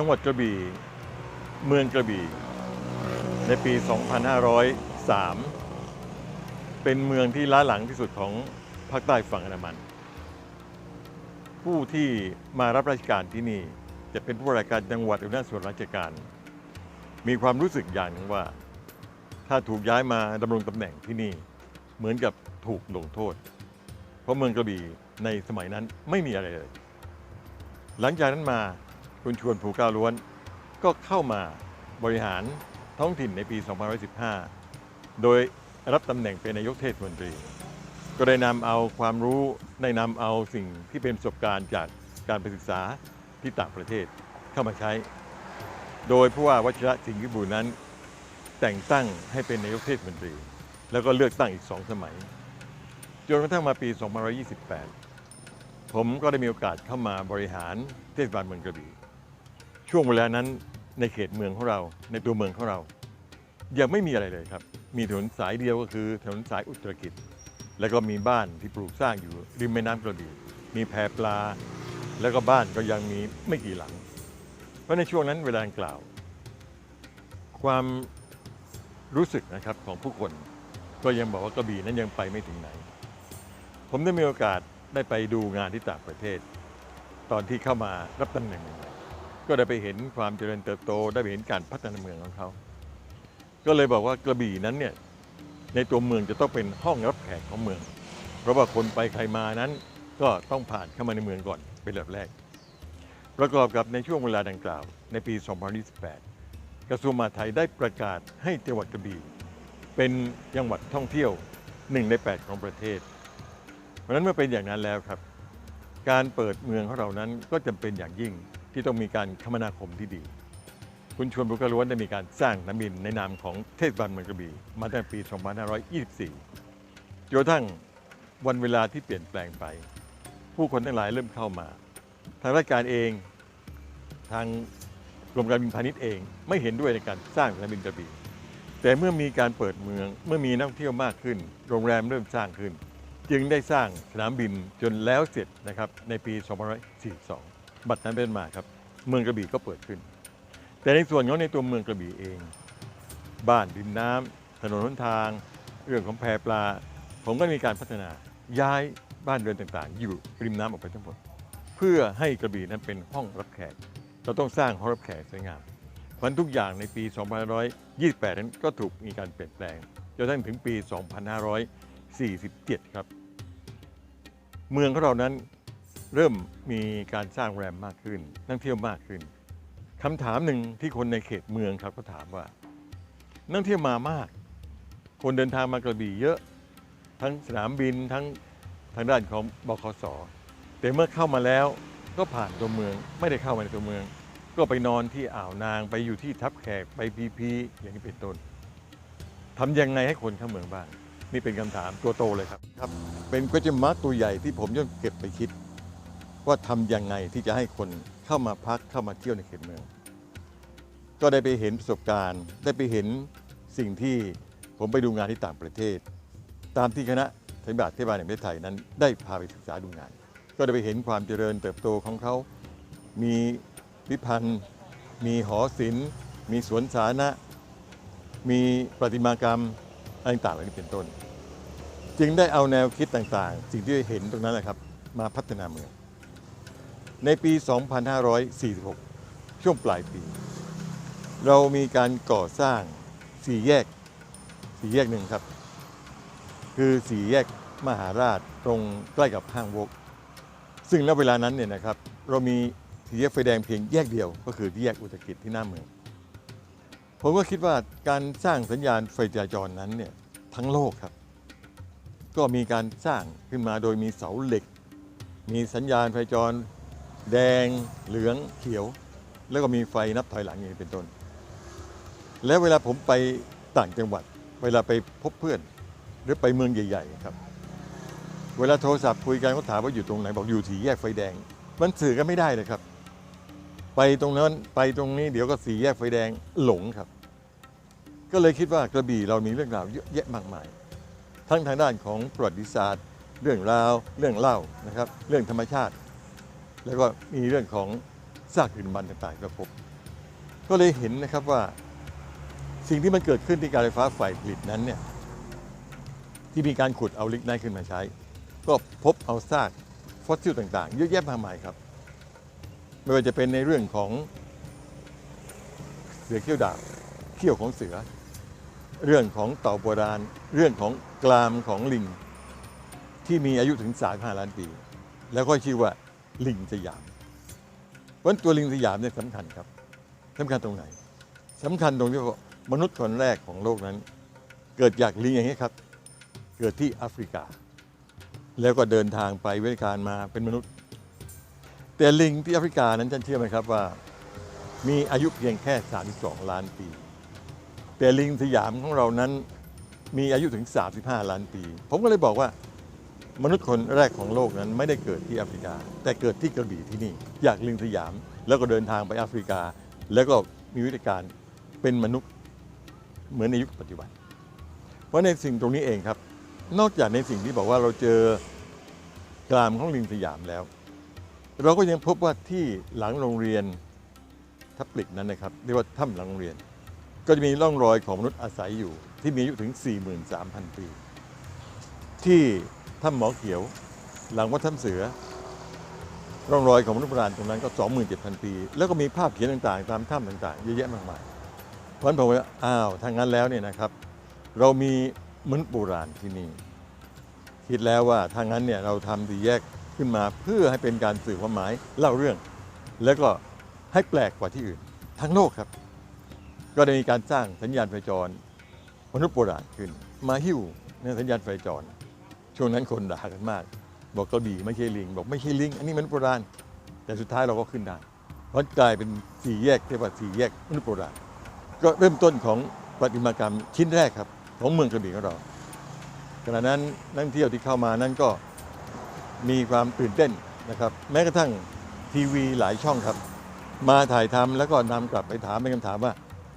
จังหวัดกระบี่ เมืองกระบี่ ในปี 2503 เป็นเมืองที่ล้าหลังที่สุดของภาคใต้ฝั่งอันดามัน ผู้ที่มารับราชการที่นี่จะเป็นผู้ราชการจังหวัดหรือหน้าส่วนราชการ มีความรู้สึกอย่างหนึ่งว่า ถ้าถูกย้ายมาดำรงตำแหน่งที่นี่เหมือนกับถูกลงโทษ เพราะเมืองกระบี่ในสมัยนั้นไม่มีอะไรเลย หลังจากนั้นมา คุณชวนผูก้าล้วน ก็เข้ามาบริหารท้องถิ่นในปี 2515 โดยรับตำแหน่งเป็นนายกเทศมนตรี ก็ได้นำเอาความรู้ได้นำเอาสิ่งที่เป็นประสบการณ์จากการไปศึกษาที่ต่างประเทศเข้ามาใช้ โดยผู้ว่าวัชระสิงห์วิบูลนั้น แต่งตั้งให้เป็นนายกเทศมนตรี แล้วก็เลือกตั้งอีกสองสมัย จนกระทั่งมาปี 2528 ผมก็ได้มีโอกาสเข้ามาบริหารเทศบาลเมืองกระบี่ ช่วงเวลานั้นในเขตเมืองของเรา ในตัวเมืองของเรา ยังไม่มีอะไรเลยครับ มีถนนสายเดียวก็คือถนนสายอุตรกิจ แล้วก็มีบ้านที่ปลูกสร้างอยู่ริมแม่น้ำกระบี่มีแพปลา แล้วก็บ้านก็ยังมีไม่กี่หลัง เพราะในช่วงนั้นเวลาดังกล่าว ความรู้สึกนะครับของผู้คน ก็ยังบอกว่ากระบี่นั้นยังไปไม่ถึงไหน ผมได้มีโอกาสได้ไปดูงานที่ต่างประเทศ ตอนที่เข้ามารับตำแหน่งใหม่ ก็ได้ไปเห็นความเจริญเติบโต ได้ไปเห็นการพัฒนาเมืองของเขา ก็เลยบอกว่ากระบี่นั้นเนี่ยในตัวเมืองจะต้องเป็นห้องรับแขกของเมือง เพราะว่าคนไปใครมานั้น ก็ต้องผ่านเข้ามาในเมืองก่อนเป็นแบบแรก ประกอบกับในช่วงเวลาดังกล่าว ในปี 2028กระทรวงมหาดไทยได้ประกาศให้จังหวัดกระบี่เป็นจังหวัดท่องเที่ยวหนึ่งใน 8 ของประเทศ เพราะฉะนั้นเมื่อเป็นอย่างนั้นแล้วครับ การเปิดเมืองของเรานั้นก็จำเป็นอย่างยิ่ง ที่ต้องมีการคมนาคมที่ดี คุณชวนบุกล้วนได้มีการสร้างน้ำบินในนามของเทศบาลเมืองกระบี่มาตั้งแต่ปี 2524จนกระทั่งวันเวลาที่เปลี่ยนแปลงไป ผู้คนทั้งหลายเริ่มเข้ามา ทางราชการเองทางกรมการบินพาณิชย์เองไม่เห็นด้วยในการสร้างสนามบินกระบี่แต่เมื่อมีการเปิดเมืองเมื่อมีนักท่องเที่ยวมากขึ้น โรงแรมเริ่มสร้างขึ้น จึงได้สร้างสนามบินจนแล้วเสร็จนะครับในปี 2542 บัดนั้นเป็นมาครับ เมืองกระบี่ก็เปิดขึ้น แต่ในส่วนของในตัวเมืองกระบี่เอง บ้านริมน้ำถนนหนทาง เรื่องของแพปลา ผมก็มีการพัฒนาย้ายบ้านเรือนต่างๆ อยู่ริมน้ำออกไปทั้งหมด เพื่อให้กระบี่นั้นเป็นห้องรับแขก เราต้องสร้างห้องรับแขกสวยงามเพราะฉะนั้นทุกอย่างในปี 2528 นั้นก็ถูกมีการเปลี่ยนแปลงจนทั่งถึงปี 2547 ครับ เมืองของเรานั้น เริ่มมีการสร้างแรมมากขึ้น นักเที่ยวมากขึ้นคำถามหนึ่งที่คนในเขตเมืองครับก็ถามว่า นักเที่ยวมามาก คนเดินทางมากระบี่เยอะ ทั้งสนามบินทั้งทางด้านของบขสแต่เมื่อเข้ามาแล้วก็ผ่านตัวเมือง ไม่ได้เข้ามาในตัวเมือง ก็ไปนอนที่อ่าวนางไปอยู่ที่ทับแขกไปพีพีอย่างนี้เป็นต้นทำยังไงให้คนเข้าเมืองบ้าง นี่เป็นคำถามตัวโตเลยครับครับ เป็น question mark ตัวใหญ่ที่ผมยังเก็บไปคิด ว่าทำยังไงที่จะให้คนเข้ามาพักเข้ามาเที่ยวในเขตเมือง ก็ได้ไปเห็นประสบการณ์ ได้ไปเห็นสิ่งที่ผมไปดูงานที่ต่างประเทศ ตามที่คณะทยบาลเทศบาลแห่งประเทศไทยนั้น ได้พาไปศึกษาดูงาน ก็ได้ไปเห็นความเจริญเติบโตของเขา มีพิพันธ์มีหอศิลป์ มีสวนสาธารณะ มีประติมากรรมอะไรต่างๆเหล่านี้เป็นต้น จึงได้เอาแนวคิดต่างๆ สิ่งที่เห็นตรงนั้นแหละครับ มาพัฒนาเมือง ในปี 2546 ช่วงปลายปี เรามีการก่อสร้างสี่แยกสี่แยกหนึ่งครับ คือสี่แยกมหาราชตรงใกล้กับห้างวก ซึ่งณเวลานั้นเนี่ยนะครับ เรามีสี่แยกไฟแดงเพียงแยกเดียว ก็คือที่แยกอุตกิจที่หน้าเมือง ผมก็คิดว่าการสร้างสัญญาณไฟจราจรนั้นเนี่ยทั้งโลกครับ ก็มีการสร้างขึ้นมาโดยมีเสาเหล็ก มีสัญญาณไฟจร แดงเหลืองเขียว แล้วก็มีไฟนับถอยหลังอย่างนี้เป็นต้น แล้วเวลาผมไปต่างจังหวัด เวลาไปพบเพื่อน หรือไปเมืองใหญ่ ๆ ครับ เวลาโทรศัพท์คุยกันเขาถามว่าอยู่ตรงไหนบอกอยู่ที่แยกไฟแดง มันสื่อกันไม่ได้เลยครับ ไปตรงนั้นไปตรงนี้เดี๋ยวก็สีแยกไฟแดงหลงครับ ก็เลยคิดว่ากระบี่เรามีเรื่องราวเยอะแยะมากมาย ทั้งทางด้านของประวัติศาสตร์ เรื่องราว เรื่องเล่านะครับ เรื่องธรรมชาติ แล้วก็มีเรื่องของซากดึกดำบรรพ์ต่างๆก็พบ ก็เลยเห็นนะครับว่าสิ่งที่มันเกิดขึ้นที่การไฟฟ้าฝ่ายผลิตนั้นเนี่ยที่มีการขุดเอาลิกไนท์ขึ้นมาใช้ ก็พบเอาซากฟอสซิลต่างๆ เยอะแยะมากมายครับ ไม่ว่าจะเป็นในเรื่องของเสือเขี้ยวดาบเขี้ยวของเสือ เรื่องของเต่าโบราณ เรื่องของกรามของลิง ที่มีอายุถึง35ล้านปี แล้วก็ชื่อว่า ลิงสยามเพราะนตัวลิงสยามเนี่ยสำคัญครับสำคัญตรงไหนสำคัญตรงที่ว่ามนุษย์คนแรกของโลกนั้น เกิดจากลิงอย่างนี้ครับ เกิดที่แอฟริกา แล้วก็เดินทางไปเวิการมาเป็นมนุษย์ แต่ลิงที่แอฟริกานั้นท่านเชื่อไหมครับว่า มีอายุเพียงแค่ 32 ล้านปี แต่ลิงสยามของเรานั้นมีอายุถึง 35 ล้านปี ผมก็เลยบอกว่า มนุษย์คนแรกของโลกนั้นไม่ได้เกิดที่แอฟริกา แต่เกิดที่กระบี่ที่นี่ อยากลิงสยาม แล้วก็เดินทางไปแอฟริกา แล้วก็มีวิธีการเป็นมนุษย์เหมือนในยุคปัจจุบัน เพราะในสิ่งตรงนี้เองครับ นอกจากในสิ่งที่บอกว่าเราเจอกรามของลิงสยามแล้ว เราก็ยังพบว่าที่หลังโรงเรียนทับปลิกนั้นนะครับเรียกว่าถ้ำหลังโรงเรียน ก็จะมีร่องรอยของมนุษย์อาศัยอยู่ ที่มีอายุถึง 43,000 ปี ที่ ถ้ำหมอเขียว หลังวัดถ้ำเสือ ร่องรอยของมนุษย์โบราณตรงนั้นก็ 27,000 ปี แล้วก็มีภาพเขียนต่างๆ ตามถ้ำต่างๆ เยอะแยะมากมายเพราะฉะนั้นผมว่าอ้าวถ้างั้นแล้วเนี่ยนะครับ เรามีมนุษย์โบราณที่นี่ คิดแล้วว่าถ้างั้นเนี่ยเราทำสีแยกขึ้นมาเพื่อให้เป็นการสื่อความหมายเล่าเรื่อง แล้วก็ให้แปลกกว่าที่อื่น ทั้งโลกครับ ก็ได้มีการสร้างสัญญาณไฟจรมนุษย์โบราณขึ้น มาหิ้วในสัญญาณไฟจร ช่วงนั้นคนด่ากันมาก บอกกระบี่ไม่ใช่ลิง บอกไม่ใช่ลิง อันนี้มนุษย์โบราณ แต่สุดท้ายเราก็ขึ้นได้เพราะกลายเป็นสี่แยกเรียกว่าสี่แยกมนุษย์โบราณก็เริ่มต้นของประติมากรรมชิ้นแรกครับของเมืองกระบี่ของเราขณะนั้นนักท่องเที่ยวที่เข้ามานั้นก็มีความตื่นเต้นนะครับ แม้กระทั่งทีวีหลายช่องครับ มาถ่ายทำแล้วก็นำกลับไปถามเป็นคำถามว่า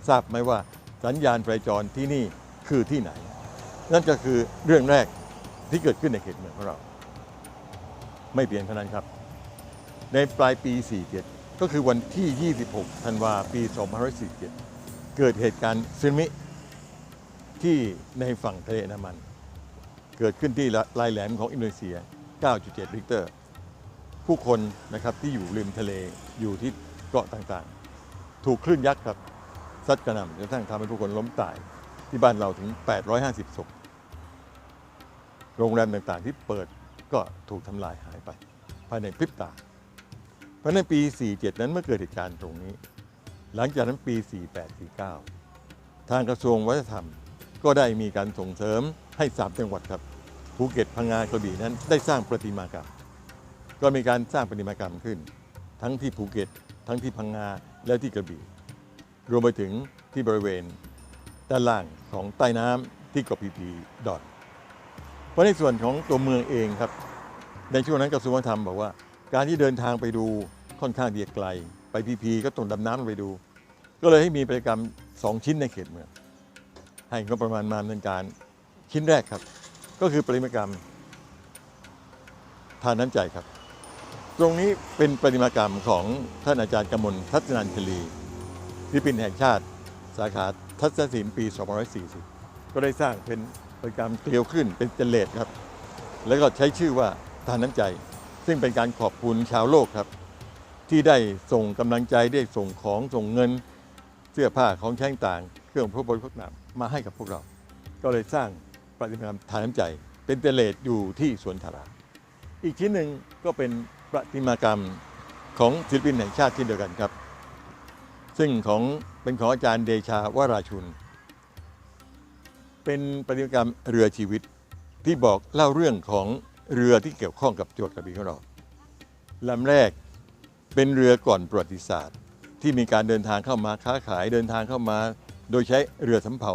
ทราบไหมว่าสัญญาณไฟจรที่นี่คือที่ไหน นั่นก็คือเรื่องแรก ที่เกิดขึ้นในเขตเมืองของเรา ไม่เพียงเท่านั้นครับ ในปลายปี 47 ก็คือวันที่ 26 ธันวาปี 2547 เกิดเหตุการณ์ซึนามิที่ในฝั่งทะเลอันดามัน เกิดขึ้นที่ลายแหลมของอินโดนีเซีย 9.7 ริกเตอร์ ผู้คนนะครับที่อยู่ริมทะเลอยู่ที่เกาะต่างๆ ถูกคลื่นยักษ์ครับซัดกระหน่ำจนกระทั่งทำให้ผู้คนล้มตาย ที่บ้านเราถึง 850 ศพ โรงแรมต่างๆ ที่เปิดก็ถูกทำลายหายไป ภายในพริบตา เพราะในปี 47 นั้นเมื่อเกิดเหตุการณ์ตรงนี้ หลังจากนั้นปี 48 49 ทางกระทรวงวัฒนธรรม ก็ได้มีการส่งเสริมให้3จังหวัดครับภูเก็ตพังงากระบี่นั้นได้สร้างประติมากรรม ก็มีการสร้างประติมากรรมขึ้น ทั้งที่ภูเก็ต ทั้งที่พังงาและที่กระบี่ รวมไปถึงที่บริเวณด้านล่างของใต้น้ำที่เกาะพีพีดอท เพราะในส่วนของตัวเมืองเองครับ ในช่วงนั้นกระทรวงวัฒนธรรมบอกว่า การที่เดินทางไปดูค่อนข้างที่จะไกล ไปพีพีก็ต้องดำน้ำไปดู ก็เลยให้มีกิจกรรม 2 ชิ้นในเขตเมือง ให้งบประมาณมาดำเนินการชิ้นแรกครับ ก็คือประติมากรรมทานน้ำใจครับ ตรงนี้เป็นประติมากรรมของท่านอาจารย์กมลทัศนันชลีศิลปินแห่งชาติ สาขาทัศนศิลป์ปี 2540 ก็ได้สร้างเป็น ประติมากรมเกลียวขึ้นเป็นเจเลตครับ แล้วก็ใช้ชื่อว่าทานน้ำใจ ซึ่งเป็นการขอบคุณชาวโลกครับ ที่ได้ส่งกำลังใจได้ส่งของส่งเงิน เสื้อผ้าของใช้ต่างเครื่องพระบริโภคน้ำมาให้กับพวกเรา ก็เลยสร้างประติมากรรมทานน้ำใจ เป็นเจเลตอยู่ที่สวนธาราอีกชิ้นหนึ่งก็เป็นประติมากรรมของศิลปินแห่งชาติเช่นเดียวกันครับ ซึ่งของเป็นของอาจารย์เดชาวราชุน เป็นประติมากรรมเรือชีวิตที่บอกเล่าเรื่องของเรือที่เกี่ยวข้องกับโจทย์กระบี่ของเราลำแรกเป็นเรือก่อนประวัติศาสตร์ ที่มีการเดินทางเข้ามาค้าขายเดินทางเข้ามา โดยใช้เรือสำเภา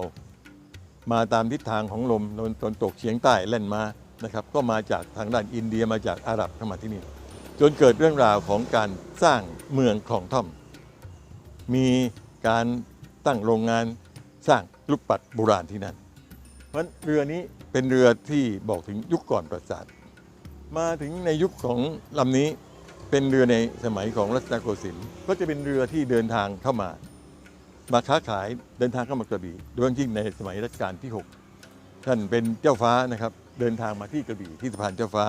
มาตามทิศทางของลมตนตกเฉียงใต้แล่นมานะครับ ก็มาจากทางด้านอินเดียมาจากอาหรับเข้ามาที่นี่จนเกิดเรื่องราวของการสร้างเมืองคลองท่อม มีการตั้งโรงงานสร้างลูกปัดโบราณที่นั่น ราะเรือนี้เป็นเรือที่บอกถึงยุคก่อนประวัติศาสตร์มาถึงในยุคของลำนี้เป็นเรือในสมัยของรัชกาลโกสินทร์ก็จะเป็นเรือที่เดินทางเข้ามา มาค้าขายเดินทางเข้ามากระบี่โดยเฉพาะยิ่งในสมัยรัชกาลที่ 6 ท่านเป็นเจ้าฟ้านะครับ เดินทางมาที่กระบี่ที่สะพานเจ้าฟ้า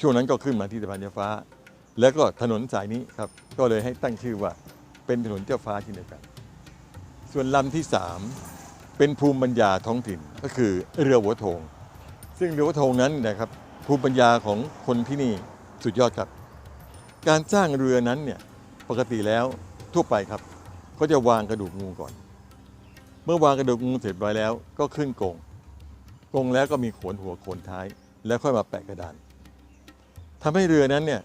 ช่วงนั้นก็ขึ้นมาที่สะพานเจ้าฟ้า แล้วก็ถนนสายนี้ครับก็เลยให้ตั้งชื่อว่าเป็นถนนเจ้าฟ้าเช่นเดียวกันส่วนลำที่3 เป็นภูมิปัญญาท้องถิ่นก็คือเรือหัวโถง ซึ่งเรือหัวโถงนั้นนะครับภูมิปัญญาของคนที่นี่สุดยอดครับ การสร้างเรือนั้นเนี่ยปกติแล้วทั่วไปครับก็จะวางกระดูกงูก่อน เมื่อวางกระดูกงูเสร็จไปแล้วก็ขึ้นกงกงแล้วก็มีโขนหัวโขนท้าย แล้วค่อยมาแปะกระดานทำให้เรือนั้นเนี่ย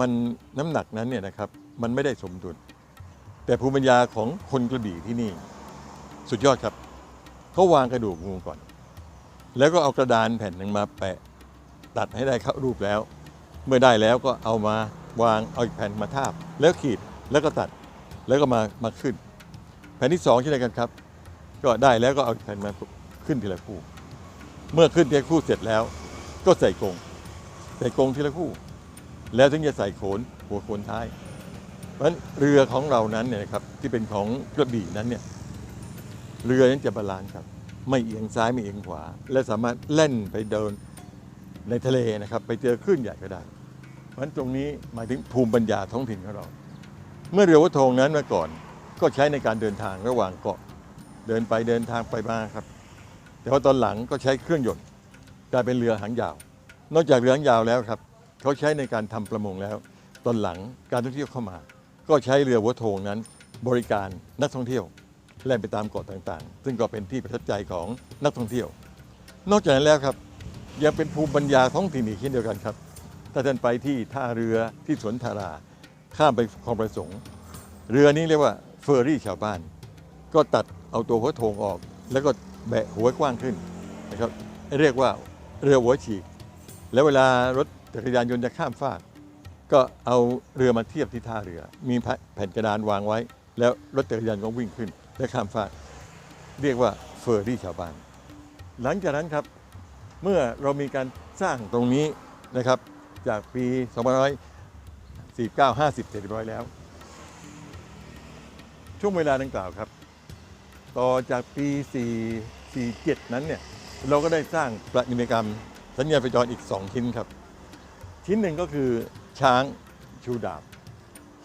มันน้ำหนักนั้นเนี่ยนะครับมันไม่ได้สมดุลแต่ภูมิปัญญาของคนกระบี่ที่นี่ สุดยอดครับ เขาวางกระดูกงูก่อน แล้วก็เอากระดานแผ่นหนึ่งมาแปะ ตัดให้ได้เข้ารูปแล้ว เมื่อได้แล้วก็เอามาวางเอาอีกแผ่นมาทาบ แล้วขีดแล้วก็ตัดแล้วก็มามาขึ้น แผ่นที่สองเช่นเดียวกันครับ ก็ได้แล้วก็เอาแผ่นมาขึ้นทีละคู่ เมื่อขึ้นทีละคู่เสร็จแล้ว ก็ใส่กรงใส่กรงทีละคู่ แล้วถึงจะใส่โขนหัวโขนท้าย เพราะฉะนั้นเรือของเรานั้นเนี่ยนะครับที่เป็นของกระบี่นั้นเนี่ย เรือนั้นจะบาลานซ์ครับ ไม่เอียงซ้ายไม่เอียงขวา และสามารถเล่นไปเดินในทะเลนะครับ ไปเจอคลื่นใหญ่ก็ได้ เพราะฉะนั้นตรงนี้หมายถึงภูมิปัญญาท้องถิ่นของเรา เมื่อเรือวัดโทงนั้นมาก่อน ก็ใช้ในการเดินทางระหว่างเกาะเดินไปเดินทางไปมาครับ แต่ว่าตอนหลังก็ใช้เครื่องยนต์กลายเป็นเรือหางยาว นอกจากเรือหางยาวแล้วครับ เขาใช้ในการทำประมงแล้ว ตอนหลังการท่องเที่ยวเข้ามา ก็ใช้เรือวัวโทงนั้น บริการนักท่องเที่ยว แล่นไปตามเกาะต่างๆ ซึ่งก็เป็นที่ประทับใจของนักท่องเที่ยว นอกจากนั้นแล้วครับยังเป็นภูมิปัญญาท้องถิ่นอีกเช่นเดียวกันครับ ถ้าท่านไปที่ท่าเรือที่สวนทาราข้ามไปคลองประสงค์ เรือนี้เรียกว่าเฟอร์รี่ชาวบ้าน ก็ตัดเอาตัวหัวโถงออก แล้วก็แบะหัวกว้างขึ้นนะครับเรียกว่าเรือหัวฉีก แล้วเวลารถจักรยานยนต์จะข้ามฟาก ก็เอาเรือมาเทียบที่ท่าเรือ มีแผ่นกระดานวางไว้ แล้วรถจักรยานก็วิ่งขึ้น และข้ามฟากเรียกว่าเฟอร์รี่ชาวบ้าน หลังจากนั้นครับเมื่อเรามีการสร้างตรงนี้นะครับจากปี2549 50เสร็จเรียบร้อยแล้ว ช่วงเวลาดังกล่าวครับ ต่อจากปี 447 นั้นเนี่ยเราก็ได้สร้างประติมากรรม สัญญาณไฟจรอีก 2 ชิ้นครับ ชิ้นหนึ่งก็คือช้างชูดาบ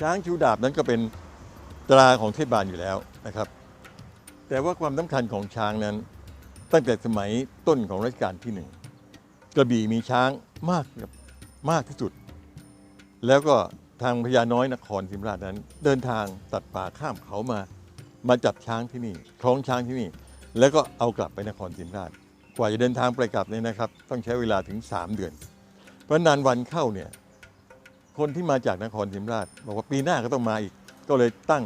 ช้างชูดาบนั้นก็เป็นตราของเทศบาลอยู่แล้วนะครับ แต่ว่าความสำคัญของช้างนั้น ตั้งแต่สมัยต้นของรัชกาลที่หนึ่งกระบี่มีช้างมากมากที่สุด แล้วก็ทางพญาน้อยนครศรีธรรมราชนั้น เดินทางตัดป่าข้ามเขามา มาจับช้างที่นี่คล้องช้างที่นี่ แล้วก็เอากลับไปนครศรีธรรมราช กว่าจะเดินทางไปกลับเนี่ยนะครับ ต้องใช้เวลาถึง 3 เดือน เพราะนานวันเข้าเนี่ยคนที่มาจากนครศรีธรรมราช บอกว่าปีหน้าก็ต้องมาอีก ก็เลยตั้ง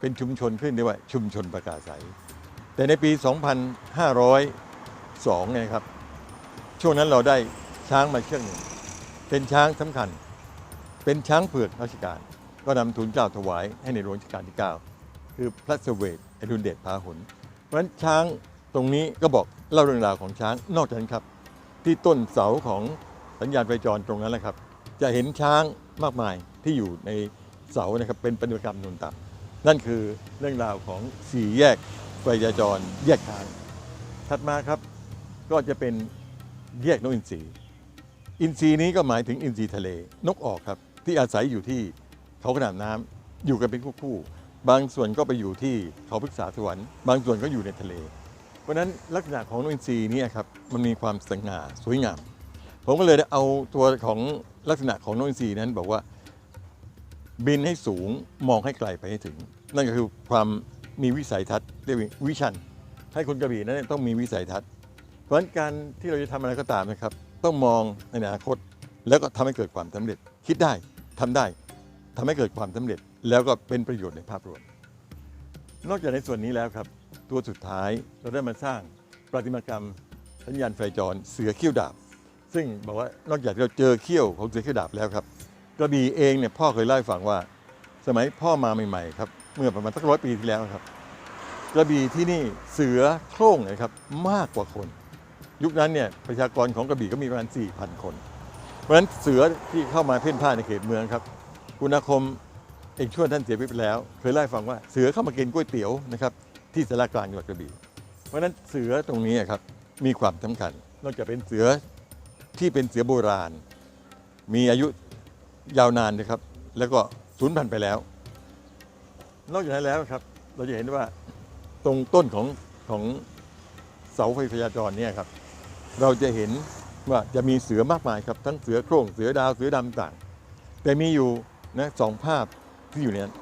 เป็นชุมชนขึ้นเรียกว่าชุมชนประกาศใสแต่ในปี 2502เนี่ยครับ ช่วงนั้นเราได้ช้างมาเชือกหนึ่ง เป็นช้างสำคัญ เป็นช้างเผือกราชการ ก็นำทุนเกล้าถวายให้ในหลวงรัชกาลที่ 9 คือพระสเวตอดุลเดชพาหุนเพราะฉะนั้นช้างตรงนี้ก็บอกเล่าเรื่องราวของช้างนอกจากนั้นครับ ที่ต้นเสาของสัญญาณไฟจรตรงนั้นแหละครับ จะเห็นช้างมากมายที่อยู่ในเสานะครับเป็นปฏิมากรรมนุนตับ นั่นคือเรื่องราวของสี่แยกไฟจรแยกทาง ถัดมาครับก็จะเป็นแยกนกอินทรีอินทรีนี้ก็หมายถึงอินทรีทะเล นกออกครับ ที่อาศัยอยู่ที่เขาขนาดน้ำอยู่กันเป็นคู่ๆบางส่วนก็ไปอยู่ที่เขาพฤกษาสวรรค์บางส่วนก็อยู่ในทะเล เพราะฉะนั้นลักษณะของนกอินทรีนี้ครับมันมีความสง่าสวยงาม ผมก็เลยเอาตัวของลักษณะของนกอินทรีนั้นบอกว่า บินให้สูงมองให้ไกลไปให้ถึง นั่นก็คือความมีวิสัยทัศน์เรียกว่าวิชั่นให้คนกระบี่นั้นต้องมีวิสัยทัศน์ เพราะฉะนั้นการที่เราจะทำอะไรก็ตามนะครับ ต้องมองในอนาคต แล้วก็ทำให้เกิดความสำเร็จ คิดได้ทำได้ทำให้เกิดความสำเร็จ แล้วก็เป็นประโยชน์ในภาพรวม นอกจากในส่วนนี้แล้วครับ ตัวสุดท้ายเราได้มาสร้างประติมากรรมสัญญาณไฟจรเสือเขี้ยวดาบ ซึ่งบอกว่านอกจากเราเจอเขี้ยวของเสือเขี้ยวดาบแล้วครับ กระบี่เองเนี่ยพ่อเคยเล่าให้ฟังว่า สมัยพ่อมาใหม่ๆครับ เมื่อประมาณสักร้อยปีที่แล้วครับ กระบี่ที่นี่เสือโคร่งนะครับมากกว่าคน ยุคนั้นเนี่ยประชากรของกระบี่ก็มีประมาณ4,000 คน เพราะฉะนั้นเสือที่เข้ามาเพ่นพ่านในเขตเมืองครับคุณอาคมเอกช่วยท่านเสียไปแล้ว เคยเล่าให้ฟังว่าเสือเข้ามากินก๋วยเตี๋ยวนะครับที่สารากลางจังหวัดกระบี่ เพราะฉะนั้นเสือตรงนี้ครับมีความสำคัญ นอกจากเป็นเสือที่เป็นเสือโบราณ มีอายุ ยาวนานนะครับ แล้วก็สูญพันธุ์ไปแล้ว นอกจากนั้นแล้วครับ เราจะเห็นว่าตรงต้นของของเสาไฟพยาจรเนี่ยครับ เราจะเห็นว่าจะมีเสือมากมายครับ ทั้งเสือโคร่งเสือดาวเสือดำต่าง แต่มีอยู่นะสองภาพที่อยู่ในนั้น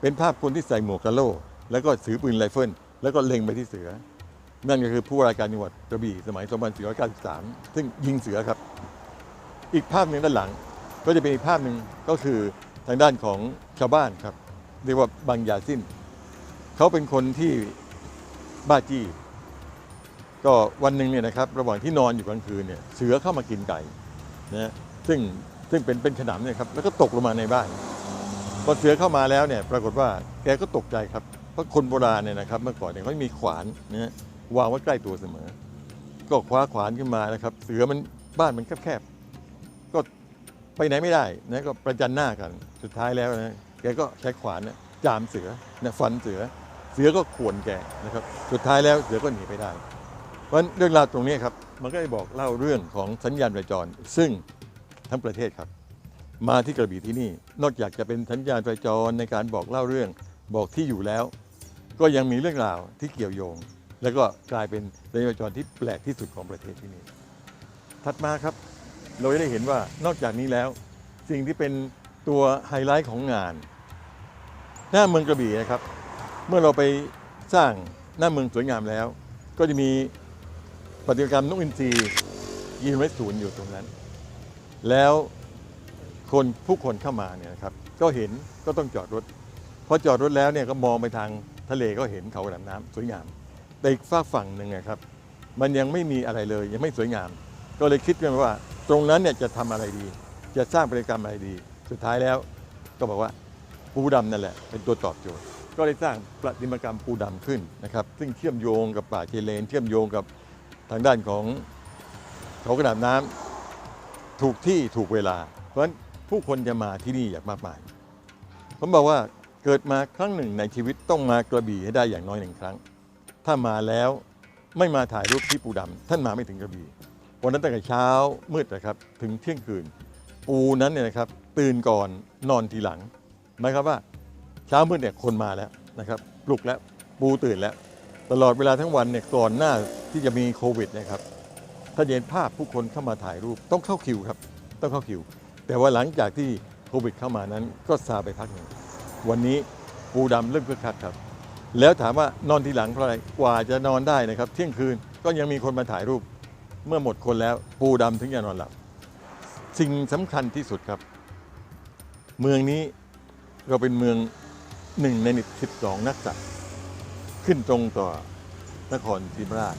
เป็นภาพคนที่ใส่หมวกกะโหลกแล้วก็ถือปืนไรเฟิลแล้วก็เล็งไปที่เสือ นั่นก็คือผู้ราชการจังหวัดกระบี่สมัย 2493 ซึ่งยิงเสือครับ อีกภาพหนึ่งด้านหลัง ก็จะเป็นอีกภาพหนึ่งก็คือทางด้านของชาวบ้านครับ เรียกว่าบางยาสิ้น เขาเป็นคนที่บ้าจี้ ก็วันหนึ่งเนี่ยนะครับ ระหว่างที่นอนอยู่กลางคืนเนี่ยเสือเข้ามากินไก่นะซึ่งซึ่งเป็นเป็นขนำเนี่ยครับแล้วก็ตกลงมาในบ้านพอเสือเข้ามาแล้วเนี่ยปรากฏว่าแกก็ตกใจครับเพราะคนโบราณเนี่ยนะครับเมื่อก่อนเนี่ยเขามีขวานนะวางไว้ใกล้ตัวเสมอ ก็คว้าขวานขึ้นมานะครับ เสือมันบ้านมันแคบๆ ไปไหนไม่ได้นะก็ประจันหน้ากัน สุดท้ายแล้วนะแกก็ใช้ขวานนะจามเสือนะฟันเสือ เสือก็ข่วนแกนะครับ สุดท้ายแล้วเสือก็หนีไปได้เพราะเรื่องราวตรงนี้ครับมันก็ได้บอกเล่าเรื่องของสัญญาณจราจร ซึ่งทั้งประเทศครับ มาที่กระบี่ที่นี่ นอกจากจะเป็นสัญญาณจราจรในการบอกเล่าเรื่องบอกที่อยู่แล้ว ก็ยังมีเรื่องราวที่เกี่ยวโยง แล้วก็กลายเป็นสัญญาณจราจรที่แปลกที่สุดของประเทศที่นี่ถัดมาครับ เราจะได้เห็นว่านอกจากนี้แล้ว สิ่งที่เป็นตัวไฮไลท์ของงาน หน้าเมืองกระบี่นะครับ เมื่อเราไปสร้างหน้าเมืองสวยงามแล้ว ก็จะมีปฏิกรรมนกอินทรียืนไว้ศูนย์อยู่ตรงนั้น แล้วคนผู้คนเข้ามาเนี่ยนะครับ ก็เห็นก็ต้องจอดรถพอจอดรถแล้วเนี่ยก็มองไปทางทะเลก็เห็นเขากระดำน้ำสวยงามแต่อีกฝากฝั่งหนึ่งนะครับ มันยังไม่มีอะไรเลยยังไม่สวยงาม ก็เลยคิดกันว่า ตรงนั้นเนี่ยจะทำอะไรดี จะสร้างบริกรรมอะไรดี สุดท้ายแล้วก็บอกว่าปูดำนั่นแหละเป็นตัวตอบโจทย์ ก็ได้สร้างประติมากรรมปูดำขึ้นนะครับ ซึ่งเชื่อมโยงกับป่าเชเลน เชื่อมโยงกับทางด้านของเขากระดาษน้ำถูกที่ถูกเวลา เพราะฉะนั้นผู้คนจะมาที่นี่อย่างมากมาย ผมบอกว่าเกิดมาครั้งหนึ่งในชีวิตต้องมากระบี่ให้ได้อย่างน้อยหนึ่งครั้ง ถ้ามาแล้วไม่มาถ่ายรูปที่ปูดำท่านมาไม่ถึงกระบี่ วันนั้นตั้งแต่เช้ามืดนะครับถึงเที่ยงคืน ปูนั้นเนี่ยนะครับตื่นก่อนนอนทีหลังหมายความว่าเช้ามืดเนี่ยคนมาแล้วนะครับปลุกแล้วปูตื่นแล้ว ตลอดเวลาทั้งวันเนี่ยก่อนหน้าที่จะมีโควิดนะครับถ้าเห็นภาพผู้คนเข้ามาถ่ายรูปต้องเข้าคิวครับ ต้องเข้าคิว แต่ว่าหลังจากที่โควิดเข้ามานั้นก็ซาไปพักหนึ่งวันนี้ปูดำเริ่มคึกคักครับ แล้วถามว่านอนทีหลังเพราะอะไรกว่าจะนอนได้นะครับ เที่ยงคืนก็ยังมีคนมาถ่ายรูป เมื่อหมดคนแล้วปูดำถึงจะนอนหลับ สิ่งสำคัญที่สุดครับ เมืองนี้เราเป็นเมืองหนึ่งในสิบสองนักษัตริย์ขึ้นตรงต่อนครศรีธรรมราช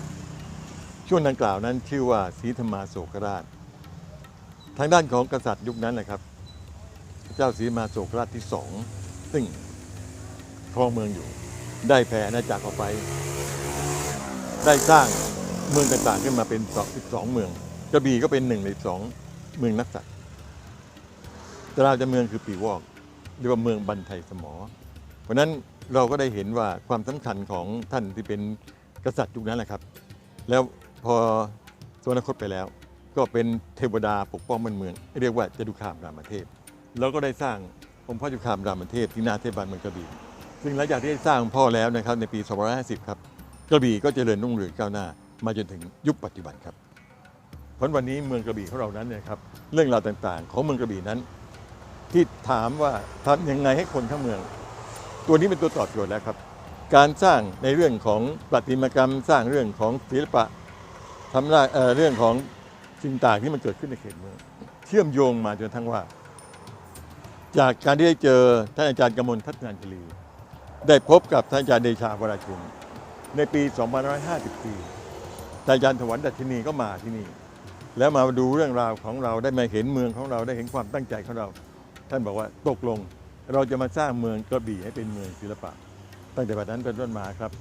ช่วงดังกล่าวนั้นชื่อว่าศรีธรรมาโศกราช ทางด้านของกษัตริย์ยุคนั้นนะครับ เจ้าศรีมาโศกราชที่สองซึ่งครองเมืองอยู่ ได้แผ่อาณาจักรออกไป ได้สร้าง เมืองต่างๆขึ้นมาเป็น12 เมืองกระบี่ก็เป็นหนึ่งในสองเมืองนักษัตริย์ตราจะเมืองคือปีวอกเรียกว่าเมืองบันไทยสมอ เพราะนั้นเราก็ได้เห็นว่าความสำคัญของท่านที่เป็นกษัตริย์ยุคนั้นแหละครับ แล้วพอสวรรคตไปแล้ว ก็เป็นเทวดาปกป้องเมือง เรียกว่าจตุคามรามเทพแล้วก็ได้สร้างองค์พระจตุคามรามเทพที่หนาเทพบาลเมืองกระบี่ซึ่งหลังจากที่ได้สร้างพ่อแล้วนะครับในปี 2550 ครับกระบี่ก็เจริญรุ่งเรืองก้าวหน้า มาจนถึงยุคปัจจุบันครับ เพราะวันนี้เมืองกระบี่ของเรานั้นเนี่ยครับเรื่องราวต่างๆ ของเมืองกระบี่นั้น ที่ถามว่าทำยังไงให้คนทั้งเมือง ตัวนี้เป็นตัวตอบโจทย์แล้วครับ การสร้างในเรื่องของประติมากรรม สร้างเรื่องของศิลปะทำเเรื่องของสิ่งต่างที่มันเกิดขึ้นในเขตเมือง เชื่อมโยงมาจนทั้งว่า จากการที่ได้เจอท่านอาจารย์กมลทัศนันจรีได้พบกับท่านอาจารย์เดชาวราชุนในปี 2554 ท่านอาจารย์ถวันดัชนีก็มาที่นี่ แล้วมาดูเรื่องราวของเราได้มาเห็นเมืองของเราได้เห็นความตั้งใจของเรา ท่านบอกว่าตกลงเราจะมาสร้างเมืองกระบี่ให้เป็นเมืองศิลปะ ตั้งแต่บัดนั้นเป็นต้นมาครับ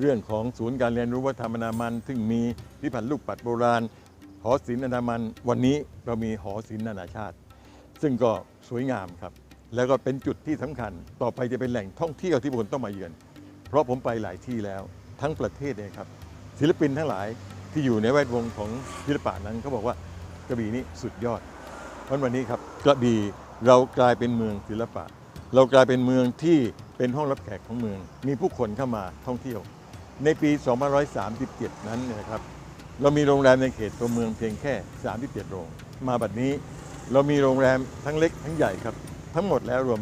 เรื่องของศูนย์การเรียนรู้วัฒนธรรมนามันซึ่งมีพิพิธภัณฑ์ลูกปัดโบราณ หอศิลป์อนามันวันนี้เรามีหอศิลป์นานาชาติ ซึ่งก็สวยงามครับ แล้วก็เป็นจุดที่สำคัญ ต่อไปจะเป็นแหล่งท่องเที่ยวที่บุคคลต้องมาเยือน เพราะผมไปหลายที่แล้วทั้งประเทศเลยครับ ศิลปินทั้งหลายที่อยู่ในแวดวงของศิลปะนั้นเขาบอกว่ากระบี่นี้สุดยอดเพราะวันนี้ครับกระบี่เรากลายเป็นเมืองศิลปะ เรากลายเป็นเมืองที่เป็นห้องรับแขกของเมือง มีผู้คนเข้ามาท่องเที่ยว ในปี2537 นั้นนยนะครับเรามีโรงแรมในเขตตัวเมืองเพียงแค่ 37 โรง มาบัดนี้เรามีโรงแรมทั้งเล็กทั้งใหญ่ครับ ทั้งหมดแล้วรวม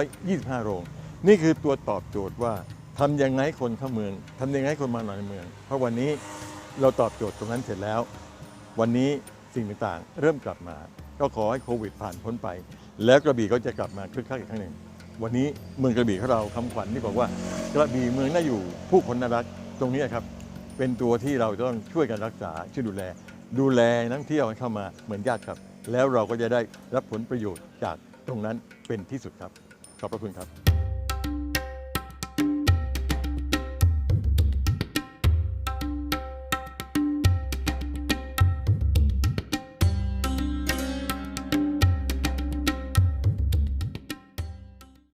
225 โรง นี่คือตัวตอบโจทย์ว่า ทำยังไงให้คนเข้าเมืองทำยังไงให้คนมานอนในเมือง เพราะวันนี้เราตอบโจทย์ตรงนั้นเสร็จแล้ว วันนี้สิ่งต่างๆ เริ่มกลับมา ก็ขอให้โควิดผ่านพ้นไป แล้วกระบี่ก็จะกลับมาคึกคักอีกครั้งหนึ่ง วันนี้เมืองกระบี่ของเราคำขวัญที่บอกว่ากระบี่เมืองน่าอยู่ผู้คนน่ารักตรงนี้ครับเป็นตัวที่เราต้องช่วยกันรักษาช่วยดูแล ดูแลนักเที่ยวให้เข้ามาเหมือนญาติครับ แล้วเราก็จะได้รับผลประโยชน์จากตรงนั้นเป็นที่สุดครับ ขอบพระคุณครับ